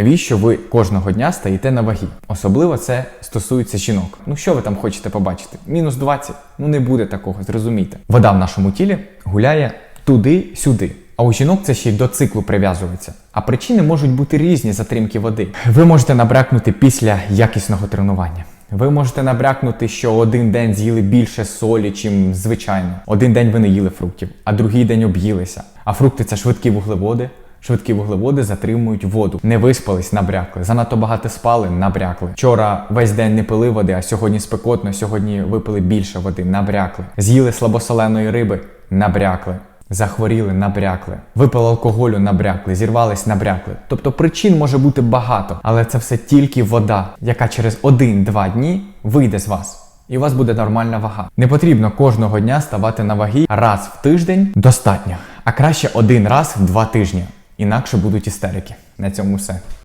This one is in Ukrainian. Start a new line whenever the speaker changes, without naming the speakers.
Навіщо ви кожного дня стаєте на вагі? Особливо це стосується жінок. Ну що ви там хочете побачити? Мінус 20? Ну не буде такого, зрозумійте. Вода в нашому тілі гуляє туди-сюди. А у жінок це ще й до циклу прив'язується. А причини можуть бути різні затримки води. Ви можете набрякнути після якісного тренування. Ви можете набрякнути, що один день з'їли більше солі, чим звичайно. Один день ви не їли фруктів, а другий день об'їлися. А фрукти це швидкі вуглеводи. Швидкі вуглеводи затримують воду. Не виспались, набрякли. Занадто багато спали, набрякли. Вчора весь день не пили води, а сьогодні спекотно, сьогодні випили більше води, набрякли. З'їли слабосоленої риби, набрякли. Захворіли, набрякли, випили алкоголю, набрякли, зірвались, набрякли. Тобто причин може бути багато, але це все тільки вода, яка через 1-2 дні вийде з вас. І у вас буде нормальна вага. Не потрібно кожного дня ставати на ваги раз в тиждень достатньо, а краще один раз в два тижні. Інакше будуть істерики. На цьому все.